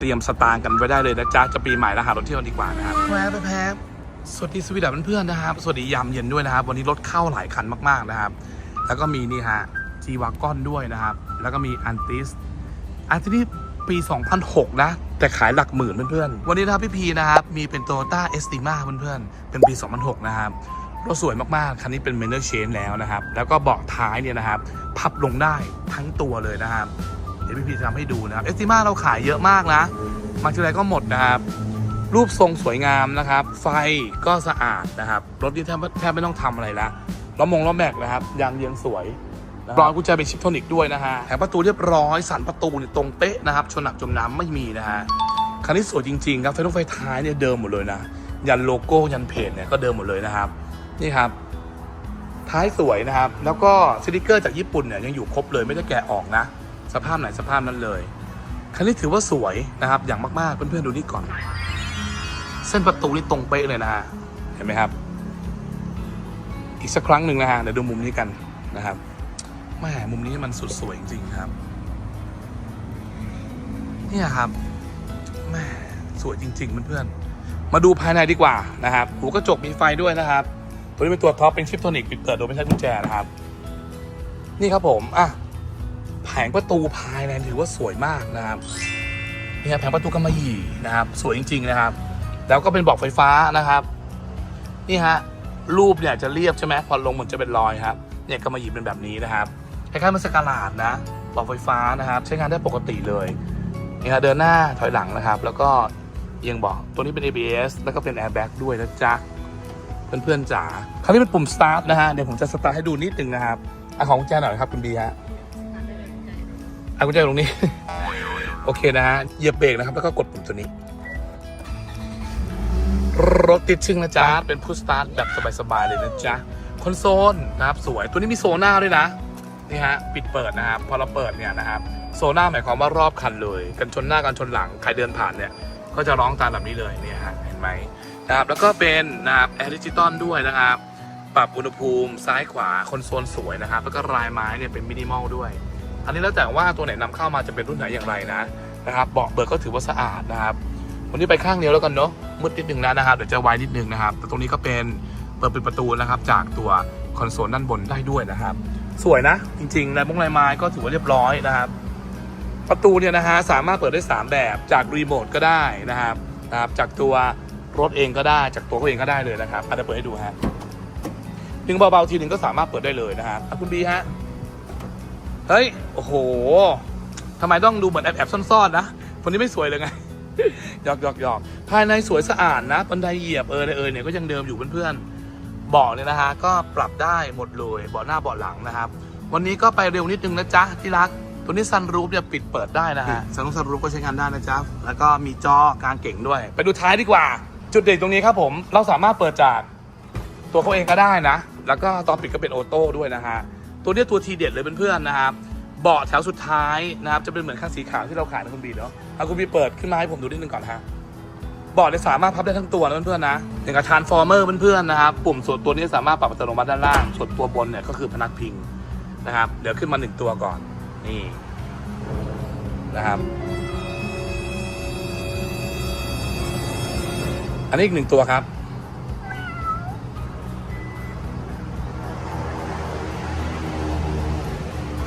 เตรียมสตางค์กันไว้ได้เลยนะจ๊ะจะปีใหม่แล้วหารถเที่ยวดีกว่านะครับแวะไปแพ้สวัสดีสวีดับเพื่อนๆนะครับ สวัสดียามเย็นด้วยนะครับ วันนี้รถเข้าหลายคันมากๆนะครับ แล้วก็มีนี่ฮะจีวาก้อนด้วยนะครับ แล้วก็มีอันติสอันที่ปี 2006 นะ แต่ขายหลักหมื่นเพื่อนๆ วันนี้นะครับพี่พีนะครับ มีเป็น Toyota Estima เพื่อนๆ เป็นปี 2006 นะครับรถสวยมากๆ คันนี้เป็น Manor Chain แล้วนะครับ แล้วก็เบาะท้ายเนี่ยนะครับ พับลงได้ทั้งตัวเลยนะครับ ดี๋ยวพี่พีจะทำให้ดูนะครับ Estima เราขายเยอะมากนะมาทีไรก็หมดนะครับรูปทรงสวยงามนะครับ ไฟก็สะอาดนะครับ รถนี่แทบแทบไม่ต้องทำอะไรละล้อมงล้อแม็กนะครับ ยางเยียงสวยรอยกุญแจเป็นชิปโทนิกด้วยนะฮะแถมประตูเรียบร้อย สันประตูเนี่ยตรงเป๊ะนะครับ ชนหนักจมน้ำไม่มีนะฮะ คันนี้สวยจริงๆครับ ไฟท้องไฟท้ายเนี่ยเดิมหมดเลยนะ ยันโลโก้ยันเพจเนี่ยก็เดิมหมดเลยนะครับ นี่ครับ ท้ายสวยนะครับ แล้วก็สติกเกอร์จากญี่ปุ่นเนี่ยยังอยู่ครบเลยไม่ได้แกะออกนะ สภาพไหนสภาพนั้นเลยคันนี้ถือว่าสวยนะครับ อย่างมากๆเพื่อนๆดูนี่ก่อน เส้นประตูนี่ตรงเป๊ะเลยนะเห็นไหมครับ อีกสักครั้งหนึ่งนะฮะเดี๋ยวดูมุมนี้กันนะครับแม่มุมนี้มันสุดสวยจริงๆครับเนี่ยครับแม่สวยจริง ๆ เพื่อนๆ มาดูภายในดีกว่านะครับ หูกระจกมีไฟด้วยนะครับ ตัวนี้เป็นตัวท็อปเป็นชิปโทนิกปิดเปิดโดยไม่ใช้กุญแจนะครับ นี่ครับผม อะ แผงประตูภายในถือว่าสวยมากนะครับนี่ครับแผงประตูกำมะหยี่นะครับ สวยจริง ๆ นะครับ แล้วก็เป็นบอกไฟฟ้านะครับ นี่ฮะรูปเนี่ยจะเรียบใช่ไหมพอลงเหมือนจะเป็นรอยครับเนี่ยกำมะหยี่เป็นแบบนี้นะครับคล้ายๆมันสกาลาดนะบอกไฟฟ้านะครับ ใช้งานได้ปกติเลยนี่ฮะเดินหน้าถอยหลังนะครับ แล้วก็เอียงบอกตัวนี้เป็น ABS แล้วก็เป็น airbag ด้วยนะจ๊ะเพื่อนๆจ๋าคราวนี้เป็นปุ่ม start นะฮะเดี๋ยวผมจะสตาร์ทให้ดูนิดนึงนะครับอะของแจหน่อยครับคุณบีฮะ อะกุญแจอยู่ตรงนี้ โอเคนะฮะเหยียบเบรกนะครับ แล้วก็กดปุ่มตัวนี้ รถติดชึ่งนะจ๊ะ เป็นพุชสตาร์ทแบบสบายๆเลยนะจ๊ะ คอนโซลนะครับ สวย ตัวนี้มีโซน่าด้วยนะ นี่ฮะ ปิดเปิดนะครับ พอเราเปิดเนี่ยนะครับ โซน่าหมายความว่ารอบคันเลย กันชนหน้ากันชนหลัง ใครเดินผ่านเนี่ย ก็จะร้องตามแบบนี้เลยเนี่ยฮะ เห็นไหมนะครับ แล้วก็เป็นนะครับแอร์ดิจิตอลด้วยนะครับ ปรับอุณหภูมิซ้ายขวา คอนโซลสวยนะครับ แล้วก็ลายไม้เนี่ยเป็นมินิมอลด้วย อันนี้แล้วแต่ว่าตัวไหนนำเข้ามาจะเป็นรุ่นไหนอย่างไรนะนะครับเบาะเบิกก็ถือว่าสะอาดนะครับวันนี้ไปข้างเดียวแล้วกันเนาะมืดนิดนึงนะนะครับเดี๋ยวจะไวนิดนึงนะครับ แต่ตรงนี้ก็เป็นเปิดปิดประตูนะครับจากตัวคอนโซลด้านบนได้ด้วยนะครับ สวยนะ จริงๆลายมงลายไม้ก็ถือว่าเรียบร้อยนะครับ ประตูเนี่ยนะฮะสามารถเปิดได้ 3 แบบจากรีโมทก็ได้นะครับนะครับจากตัวรถเองก็ได้จากตัวเขาเองก็ได้เลยนะครับอาจจะเปิดให้ดูฮะดึงเบาๆทีหนึ่งก็สามารถเปิดได้เลยนะครับอะคุณบีฮะ เฮ้ย โอ้โห ทำไมต้องดูเหมือนแอบๆซ่อนๆนะ คนนี้ไม่สวยเลยไง หยอกหยอกหยอกภายในสวยสะอาดนะบันไดเหยียบเออเออเนี่ยก็ยังเดิมอยู่เพื่อนๆเบาะเนี่ยนะฮะก็ปรับได้หมดเลยเบาะหน้าเบาะหลังนะครับ วันนี้ก็ไปเร็วนิดนึงนะจ๊ะที่รัก ตัวนี้ซันรูฟเนี่ยปิดเปิดได้นะฮะซันรูฟซันรูฟก็ใช้งานได้นะจ๊ะ แล้วก็มีจอกลางเก่งด้วย ไปดูท้ายดีกว่า จุดเด่นตรงนี้ครับผม เราสามารถเปิดจากตัวเขาเองก็ได้นะ แล้วก็ตอนปิดก็เป็นออโต้ด้วยนะฮะ ตัวนี้ตัวทีเด็ดเลยเพื่อนๆนะครับเบาะแถวสุดท้ายนะครับจะเป็นเหมือนข้างสีขาวที่เราขายนะคุณบีเนาะเอาคุณบีเปิดขึ้นมาให้ผมดูนิดนึงก่อนฮะเบาะเนี่ยสามารถพับได้ทั้งตัวนะเพื่อนๆนะอย่างกับทานฟอร์เมอร์เพื่อนๆนะครับปุ่มส่วนตัวนี้สามารถปรับอัตโนมัติด้านล่าง ส่วนตัวบนเนี่ยก็คือพนักพิงนะครับเดี๋ยวขึ้นมาหนึ่งตัวก่อนนี่นะครับ อันนี้อีกหนึ่งตัวครับ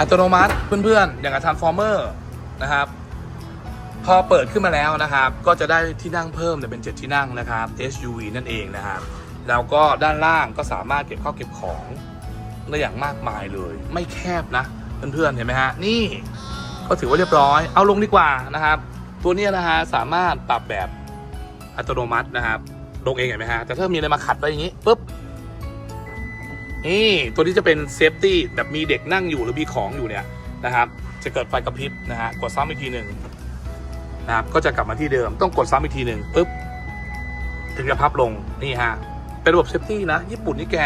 อัตโนมัติเพื่อนๆ อย่างกับ Transformer นะครับ พอเปิดขึ้นมาแล้วนะครับ ก็จะได้ที่นั่งเพิ่มเนี่ยเป็น 7 ที่นั่งนะครับ SUV นั่นเองนะครับแล้วก็ด้านล่างก็สามารถเก็บข้าวเก็บของได้อย่างมากมายเลย ไม่แคบนะเพื่อนๆเห็นไหมฮะนี่ก็ถือว่าเรียบร้อยเอาลงดีกว่านะครับ ตัวนี้นะฮะสามารถปรับแบบอัตโนมัตินะครับลงเองเห็นไหมฮะแต่ถ้ามีอะไรมาขัดไว้อย่างนี้ปุ๊บ นี่ตัวนี้จะเป็นเซฟตี้แบบมีเด็กนั่งอยู่หรือมีของอยู่เนี่ยนะครับ จะเกิดไฟกระพริบนะฮะกดซ้ำอีกทีหนึ่งนะครับก็จะกลับมาที่เดิมต้องกดซ้ำอีกทีหนึ่งปุ๊บถึงจะพับลงนี่ฮะเป็นระบบเซฟตี้นะ ญี่ปุ่นนี่แก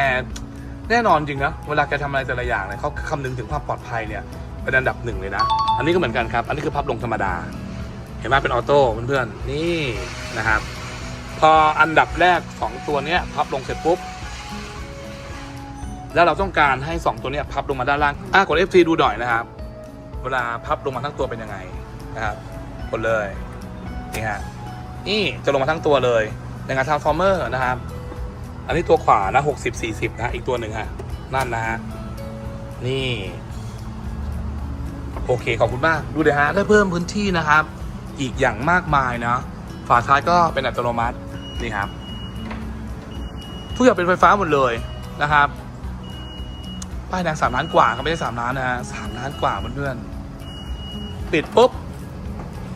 แน่นอนจริงนะเวลาแกทำอะไรแต่ละอย่างเนี่ยเขาคำนึงถึงความปลอดภัยเนี่ยเป็นอันดับหนึ่งเลยนะ อันนี้ก็เหมือนกันครับ อันนี้คือพับลงธรรมดา เห็นไหมเป็นออโต้เพื่อนๆนี่นะครับ พออันดับแรกของตัวเนี้ยพับลงเสร็จปุ๊บ แล้วเราต้องการให้ 2 ตัวเนี้ยพับลงมาด้านล่างอะกด F4 ดูหน่อยนะครับ เวลาพับลงมาทั้งตัวเป็นยังไงนะครับกดเลยนี่ฮะนี่จะลงมาทั้งตัวเลยในงานทาร์ฟอร์เมอร์นะครับ อันนี้ตัวขวานะหกสิบสี่สิบนะอีกตัวหนึ่งฮะนั่นนะฮะนี่ โอเคขอบคุณมาก ดูเดี๋ยวฮะได้เพิ่มพื้นที่นะครับ อีกอย่างมากมายนะฝาท้ายก็เป็นอัตโนมัตินี่ครับ ทุกอย่างเป็นไฟฟ้าหมดเลยนะครับ ป้ายแดงสามล้านกว่าครับไม่ได้สามล้านนะสามล้านกว่าเพื่อนๆปิดปุ๊บ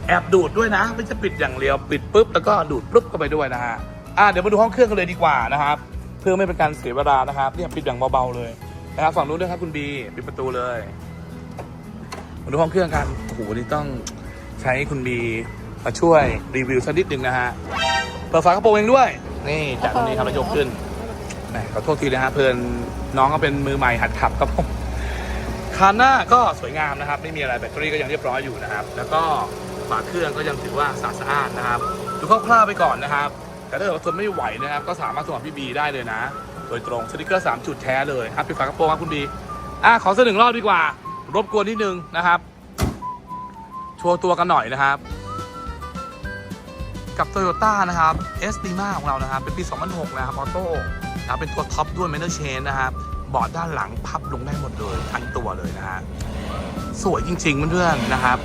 แอบดูดด้วยนะ ไม่ใช่ปิดอย่างเดียวปิดปุ๊บแล้วก็ดูดปุ๊บเข้าไปด้วยนะฮะอะเดี๋ยวมาดูห้องเครื่องกันเลยดีกว่านะครับ เพื่อไม่เป็นการเสียเวลานะครับเนี่ยปิดอย่างเบาๆเลยนะครับฝั่งนู้นด้วยครับคุณบีปิดประตูเลยมาดูห้องเครื่องกันโอ้โหนี่ต้องใช้คุณบีมาช่วยรีวิวสักนิดหนึ่งนะฮะเปิดฝากระโปรงเองด้วย นี่จากตรงนี้ครับแล้วยกขึ้น แหมขอโทษทีนะฮะเพื่อนน้องก็เป็นมือใหม่หัดขับครับผมคันหน้าก็สวยงามนะครับ ไม่มีอะไรแบตเตอรี่ก็ยังเรียบร้อยอยู่นะครับ แล้วก็ฝาเครื่องก็ยังถือว่าสะอาดสะอาดนะครับดูคร่าวๆไปก่อนนะครับ แต่ถ้าเกิดว่าทนไม่ไหวนะครับ ก็สามารถส่งกับพี่บีได้เลยนะ โดยตรงสติกเกอร์ 3 จุดแท้เลยครับปิดฝากระโปรงครับคุณบีอะขอสักหนึ่งรอบดีกว่า รบกวนนิดนึงนะครับโชว์ตัวกันหน่อยนะครับ กับ Toyota นะครับ s t i m a ของเรานะครับ เป็นปี 2006 นะครับออโต้ นะครับเป็นตัวท็อปด้วย m a n e r Chain นะครับเบาะด้านหลังพับลงได้หมดเลย ทั้งตัวเลยนะฮะสวยจริงๆเพื่อนๆนะครับ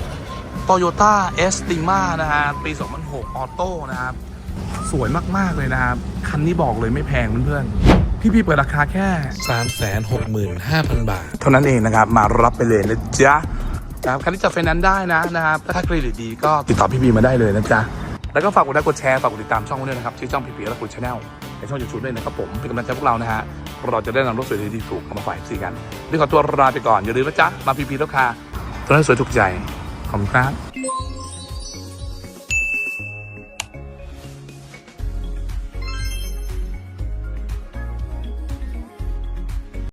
Toyota s t i m a นะฮะปี 2006 ออโต้นะครับ สวยมากๆเลยนะครับ คันนี้บอกเลยไม่แพงเพื่อนๆ พี่ๆเปิดราคาแค่ 365,000 บาท เท่านั้นเองนะครับ มารับไปเลยนะจ๊ะนะครับคันนี้จะไฟแนนซ์ได้นะนะครับถ้าเครดิตดีก็ติดต่อพี่ๆมาได้เลยนะจ๊ะ แล้วก็ฝากกดไลค์กดแชร์ ฝากกดติดตามช่องด้วยนะครับ ชื่อช่องพีพีและคุณชาแนลใน ช่องยูทูบด้วยนะครับผมเป็นกำลังใจพวกเรานะฮะเราจะได้นำรถสวยดีๆถูกเอามาฝ่ายซีกันนี่ขอตัวลาไปก่อนอย่าลืมนะจ๊ะมาพีพีแล้วค่ะตอนนั้นสวยถูกใจขอบคุณครับ